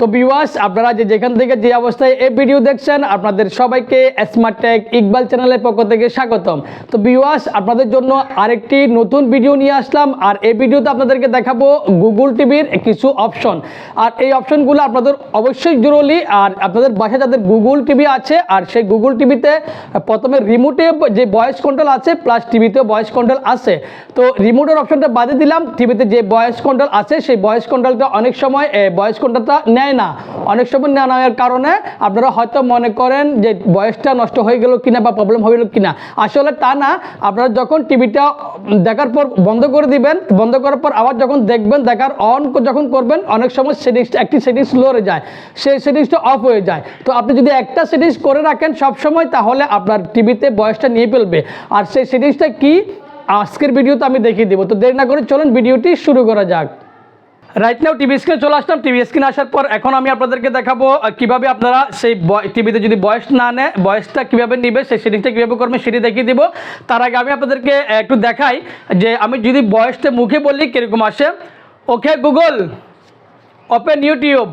তো ভিউয়ার্স আপনারা যে যেখান থেকে যে অবস্থায় এই ভিডিও দেখছেন, আপনাদের সবাইকে স্মার্ট টেক ইকবাল চ্যানেলের পক্ষ থেকে স্বাগতম। তো ভিউয়ার্স আপনাদের জন্য আরেকটি নতুন ভিডিও নিয়ে আসলাম, আর এই ভিডিওতে আপনাদেরকে দেখাবো গুগল টিভির কিছু অপশন আর এই অপশনগুলো আপনাদের অবশ্যই জরুরি, আর আপনাদের বাসায় যাদের গুগল টিভি আছে, আর সেই গুগল টিভিতে প্রথমে রিমোটে যে ভয়েস কন্ট্রোল আছে প্লাস টিভিতেও ভয়েস কন্ট্রোল আছে। তো রিমোটের অপশনটা বাদে দিলাম টিভিতে যে ভয়েস কন্ট্রোল আছে, সেই ভয়েস কন্ট্রোলটা অনেক সময় ভয়েস কন্ট্রোলটা নেয় না। অনেক সময় না নেওয়ার কারণে আপনারা হয়তো মনে করেন যে ভয়েসটা নষ্ট হয়ে গেল কিনা বা প্রবলেম হয়ে গেল কিনা। আসলে তা না, আপনারা যখন টিভিটা দেখার পর বন্ধ করে দিবেন, বন্ধ করার পর আবার যখন দেখবেন, দেখার অন যখন করবেন, অনেক সময় সেটিংসটা একটি সেটিংস লড়ে যায়। সেই সেটিংসটা অফ হয়ে যায়। তো আপনি যদি একটা সেটিংস করে রাখেন সব সময় তাহলে আপনার টিভিতে বয়সটা নিয়ে ফেলবে। আর সেই সেটিংসটা কি? আজকের ভিডিওতে আমি দেখিয়ে দেবো। তো দেরি না করে চলুন ভিডিওটি শুরু করা যাক। রাইট নাও টিভি স্ক্রিনে চলে আসলাম। টিভি স্ক্রিনে আসার পর এখন আমি আপনাদেরকে দেখাবো কীভাবে আপনারা সেই টিভিতে যদি বয়স না নেয়, বয়সটা কীভাবে নিবে, সেই সেটিংসটা কীভাবে করবে সেটি দেখিয়ে দিব। তার আগে আমি আপনাদেরকে একটু দেখাই যে আমি যদি বয়সটা মুখে বললি কীরকম আসে। ওকে গুগল ওপেন ইউটিউব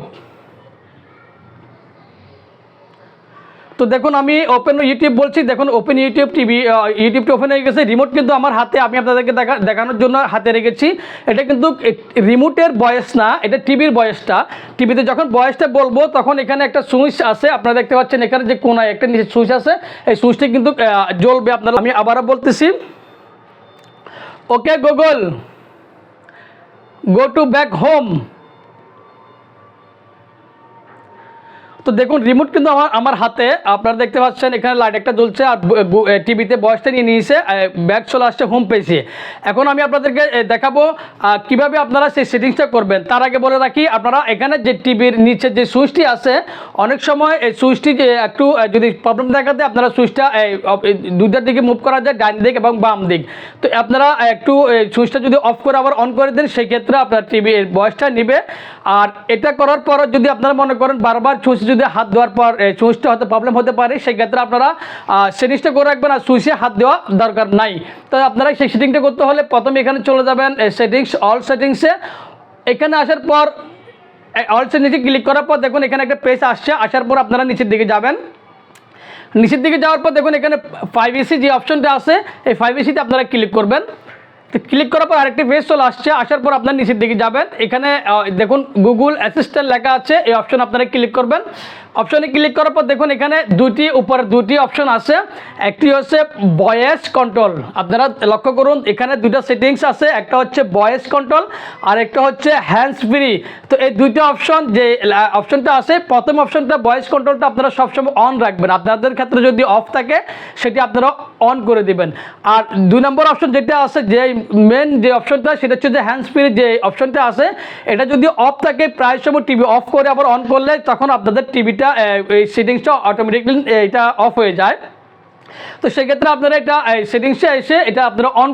তো দেখুন, আমি ওপেন ইউটিউব বলছি, দেখুন ওপেন ইউটিউব টিভি ইউটিউবটা ওপেন হয়ে গেছে রিমোট কিন্তু আমার হাতে, আমি আপনাদেরকে দেখা, দেখানোর জন্য হাতে রেখেছি। এটা কিন্তু রিমোটের বয়স না, এটা টিভির বয়সটা। টিভিতে যখন বয়সটা বলব, তখন এখানে একটা সুইচ আছে, আপনারা দেখতে পাচ্ছেন এখানে যে কোনায় একটা নিচে সুইচ আছে, এই সুইচটি কিন্তু জ্বলবে আপনারা। আমি আবারও বলতেছি okay Google go to back home তো দেখুন রিমোট কিন্তু আমার আমার হাতে। আপনারা দেখতে পাচ্ছেন, এখানে লাইট একটা জ্বলছে আর টিভিতে বয়সটা নিয়ে নিয়েছে ব্যাগ চলে আসছে হোম পেজে এখন আমি আপনাদেরকে দেখাবো কীভাবে আপনারা সেই সেটিংসটা করবেন। তার আগে বলে রাখি, আপনারা এখানে যে টিভির নিচে যে সুইচটি আছে, অনেক সময় এই সুইচটি একটু যদি প্রবলেম দেখাতে, আপনারা সুইচটা দুইটার দিকে মুভ করা যায়, ডান দিক এবং বাম দিক। তো আপনারা একটু সুইচটা যদি অফ করে আবার অন করে দেন, সেই ক্ষেত্রে আপনার টিভির বয়সটা নিবে। আর এটা করার পর যদি আপনারা মনে করেন বারবার সুইচ যদি হাত দেওয়ার পর সুইচটা হয়তো প্রবলেম হতে পারে সেই ক্ষেত্রে আপনারা সেটিংসটা করে রাখবেন আর সুইচে হাত দেওয়া দরকার নাই। তো আপনারা সেই সেটিংটা করতে হলে প্রথমে এখানে চলে যাবেন সেটিংস অল সেটিংসে এখানে আসার পর অল সেটিংসে ক্লিক করার পর দেখুন এখানে একটা পেজ আসছে, আসার পর আপনারা নিচের দিকে যাবেন। নিচের দিকে যাওয়ার পর দেখুন এখানে ফাইভ এসি যে অপশনটা আছে, এই ফাইভ এসিতে আপনারা ক্লিক করবেন। ক্লিক করার পর আরেকটি পেজ চলে আসছে। আসার পর আপনার নিচের দিকে যাবেন। এখানে দেখুন গুগল অ্যাসিস্ট্যান্ট লেখা আছে। এই অপশন আপনারা ক্লিক করবেন। অপশনে ক্লিক করার পর দেখুন এখানে দুটি উপরে দুটি অপশন আছে। একটি হচ্ছে ভয়েস কন্ট্রোল আপনারা লক্ষ্য করুন, এখানে দুটো সেটিংস আছে, একটা হচ্ছে ভয়েস কন্ট্রোল আর একটা হচ্ছে হ্যান্ডস ফ্রি তো এই দুইটা অপশন যে অপশনটা আছে, প্রথম অপশনটা ভয়েস কন্ট্রোলটা আপনারা সবসময় অন রাখবেন। আপনাদের ক্ষেত্রে যদি অফ থাকে, সেটি আপনারা অন করে দিবেন। আর দুই নম্বর অপশন যেটা আছে, যে মেন যে অপশনটা সেটা হচ্ছে যে হ্যান্ডস ফ্রি যে অপশনটা আছে, এটা যদি অফ থাকে, প্রায় সময় টিভি অফ করে আবার অন করলে তখন আপনাদের টিভিটা এই সেটিংসটা অটোমেটিকলি এটা অফ হয়ে যায়। তো সেক্ষেত্রে আপনারা এটা সেটিংসে এসে এটা আপনারা অন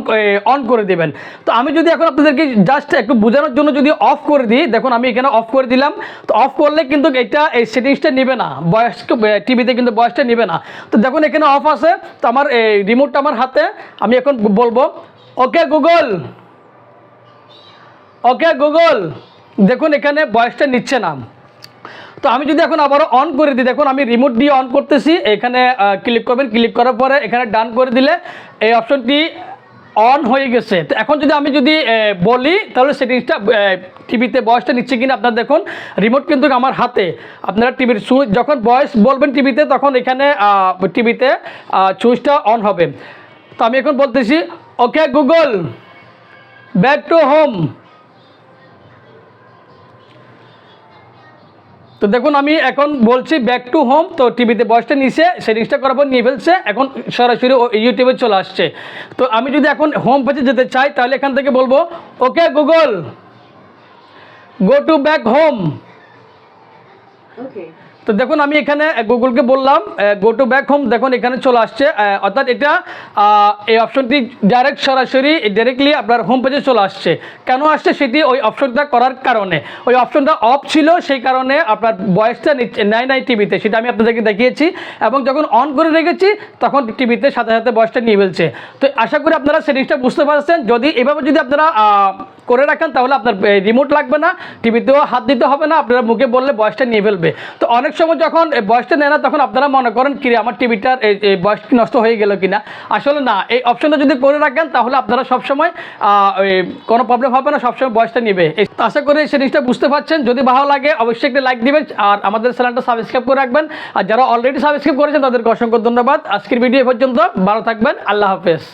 অন করে দেবেন। তো আমি যদি এখন আপনাদেরকে জাস্ট একটু বোঝানোর জন্য যদি অফ করে দিই, দেখুন আমি এখানে অফ করে দিলাম। তো অফ করলে কিন্তু এটা, এই সেটিংসটা নেবে না। বয়স্ক টিভিতে কিন্তু বয়সটা নেবে না। তো দেখুন এখানে অফ আছে। তো আমার এই রিমোটটা আমার হাতে। আমি এখন বলব ওকে গুগল ওকে গুগল দেখুন এখানে বয়সটা নিচ্ছে না। তো আমি যদি এখন আবারও অন করে দিই, দেখুন আমি রিমোট দিয়ে অন করতেছি, এখানে ক্লিক করবেন ক্লিক করার পরে এখানে ডান করে দিলে এই অপশনটি অন হয়ে গেছে। তো এখন যদি আমি যদি বলি, তাহলে সেটিংসটা টিভিতে বয়সটা নিচ্ছে কিনা আপনার দেখুন রিমোট কিন্তু আমার হাতে। আপনারা টিভির সুইচ যখন বয়স বলবেন টিভিতে তখন এখানে টিভিতে সুইচটা অন হবে। তো আমি এখন বলতেছি okay Google back to home তো দেখুন, আমি এখন বলছি ব্যাক টু হোম তো টিভিতে বয়সটা নিচে সেটিংসটা করার পর নিয়ে ফেলছে, এখন সরাসরি ইউটিউবে চলে আসছে তো আমি যদি এখন হোম পেজে যেতে চাই, তাহলে এখান থেকে বলব ওকে Google go to back home Okay. তো দেখুন, আমি এখানে গুগলকে বললাম গো টু ব্যাক হোম দেখুন, এখানে চলে আসছে। অর্থাৎ এটা এই অপশনটি ডাইরেক্ট সরাসরি ডাইরেক্টলি আপনার হোম পেজে চলে আসছে। কেন আসছে সেটি ওই অপশনটা করার কারণে? ওই অপশনটা অফ ছিল, সেই কারণে আপনার বয়সটা নাই নাই টিভিতে, সেটা আমি আপনাদেরকে দেখিয়েছি। এবং যখন অন করে রেখেছি, তখন টিভিতে সাথে সাথে বয়সটা নিয়ে ফেলছে। তো আশা করি আপনারা সেটিংসটা বুঝতে পারছেন। যদি এভাবে যদি আপনারা করে রাখেন, তাহলে আপনার রিমোট লাগবে না টিভিতেও হাত দিতে হবে না, আপনারা মুখে বললে বয়সটা নিয়ে ফেলবে। তো অনেক সময় যখন বয়সটা নেয় না, তখন আপনারা মনে করেন কি আমার টিভিটার এই বয়স নষ্ট হয়ে গেল কিনা? আসলে না, এই অপশনটা যদি করে রাখেন, তাহলে আপনারা সবসময় কোনো প্রবলেম হবে না, সবসময় বয়সটা নেবে। আশা করি সেই জিনিসটা বুঝতে পারছেন। যদি ভালো লাগে, অবশ্যই একটা লাইক দিবেন, আর আমাদের চ্যানেলটা সাবস্ক্রাইব করে রাখবেন। আর যারা অলরেডি সাবস্ক্রাইব করেছেন, তাদেরকে অসংখ্য ধন্যবাদ। আজকের ভিডিও পর্যন্ত, ভালো থাকবেন, আল্লাহ হাফেজ।